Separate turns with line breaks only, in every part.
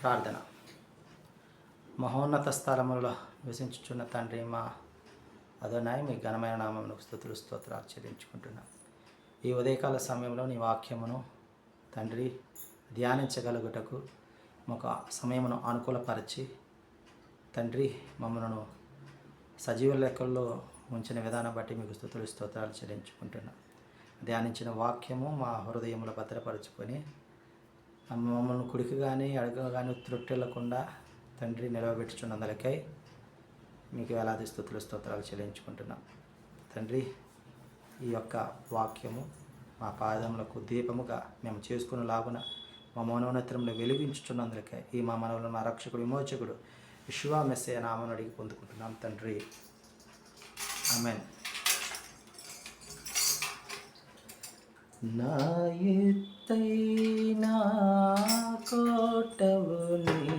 ప్రార్థన. మహోన్నత స్థలములలో నివసించుచున్న తండ్రి మా అదనాయి మీ ఘనమైన నామమును స్థుతులు స్తోత్రాలు చెల్లించుకుంటున్నాం. ఈ ఉదయకాల సమయంలో నీ వాక్యమును తండ్రి ధ్యానించగలుగుటకు మాకు సమయమును అనుకూలపరిచి తండ్రి మమ్మలను సజీవ లెక్కల్లో ఉంచిన విధానం బట్టి మీకు స్థుతులు స్తోత్రాలు చెల్లించుకుంటున్నాం. ధ్యానించిన వాక్యము మా హృదయంలో భద్రపరుచుకొని మమ్మల్ని కుడికి కానీ అడుగు కానీ త్రొట్టెళ్ళకుండా తండ్రి నిలవబెట్టుచున్నందులకై మీకు వేలాది స్థుతులు స్తోత్రాలు చెల్లించుకుంటున్నాం. తండ్రి ఈ యొక్క వాక్యము మా పాదములకు దీపముగా మేము చేసుకున్న లాగున మా మౌనోన్నతరంలో వెలిగించుచున్నందులకై ఈ మా మనవులు మా రక్షకుడు విమోచకుడు విశ్వామెస్సే నామను అడిగి పొందుకుంటున్నాం తండ్రి. ఆమెన్. నా ఎత్తైనా కోటవు నీ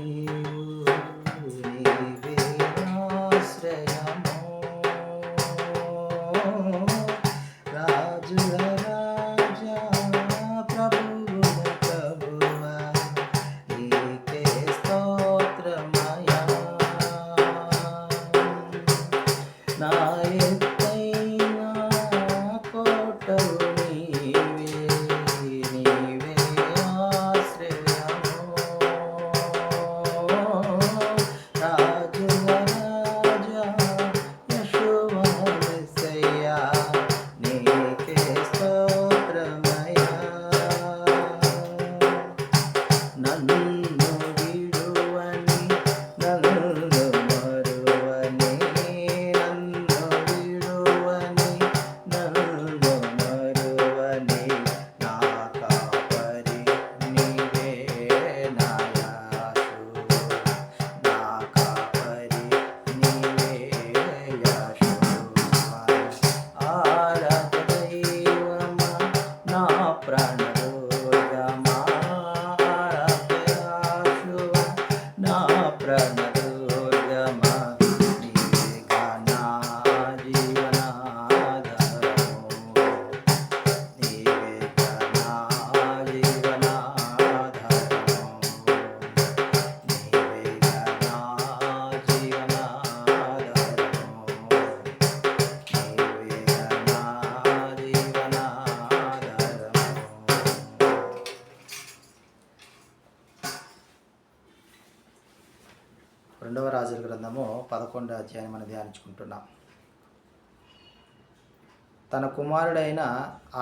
రెండవ రాజుల గ్రంథము పదకొండో అధ్యాయం మనం ధ్యానించుకుంటున్నాం. తన కుమారుడైన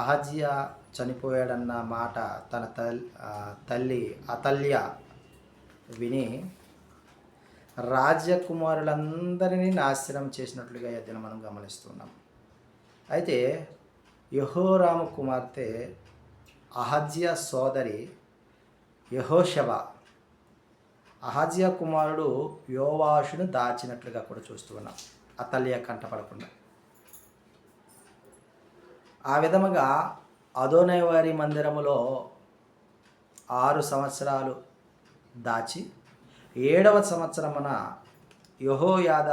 అహజ్య చనిపోయాడన్న మాట తన తల్లి అతల్య విని రాజకుమారులందరినీ నాశనం చేసినట్లుగా ఈ అధ్యయనం మనం గమనిస్తున్నాం. అయితే యహోరాము కుమార్తె అహజ్య సోదరి యహోషవ అహజ్య కుమారుడు యోవాషును దాచినట్లుగా కూడా చూస్తూ ఉన్నాం. అతల్య కంటపడకుండా. ఆ విధముగా అదోనేవారి మందిరములో ఆరు సంవత్సరాలు దాచి ఏడవ సంవత్సరమున యహోయాద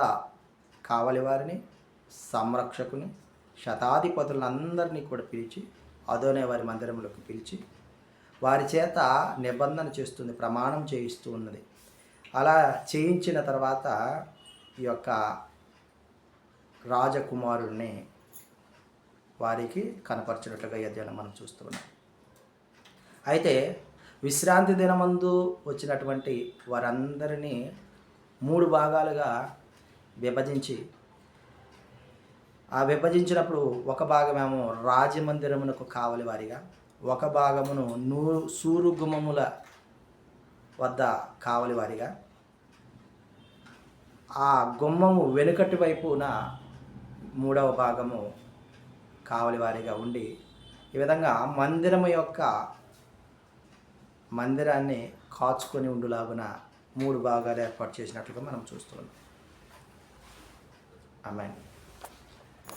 కావలివారిని సంరక్షకుని శతాధిపతులందరినీ కూడా పిలిచి అదోనే వారి మందిరంలోకి పిలిచి వారి చేత నిబంధన చేస్తుంది ప్రమాణం చేయిస్తూ ఉన్నది. అలా చేయించిన తర్వాత ఈ యొక్క రాజకుమారుడిని వారికి కనపరిచినట్లుగా ఈ అధ్యయనం మనం చూస్తున్నాం అయితే విశ్రాంతి దినమందు వచ్చినటువంటి వారందరినీ మూడు భాగాలుగా విభజించి ఆ విభజించినప్పుడు ఒక భాగమేమో రాజమందిరమునకు కావలి వారిగా ఒక భాగమును నూ సూరుగుమముల వద్ద కావలి వారిగా ఆ గుమ్మము వెనుకటి వైపున మూడవ భాగము కావలి వారిగా ఉండి ఈ విధంగా మందిరము యొక్క మందిరాన్ని కాచుకొని ఉండులాగున మూడు భాగాలు ఏర్పాటు చేసినట్లుగా మనం చూస్తున్నాం. ఆమె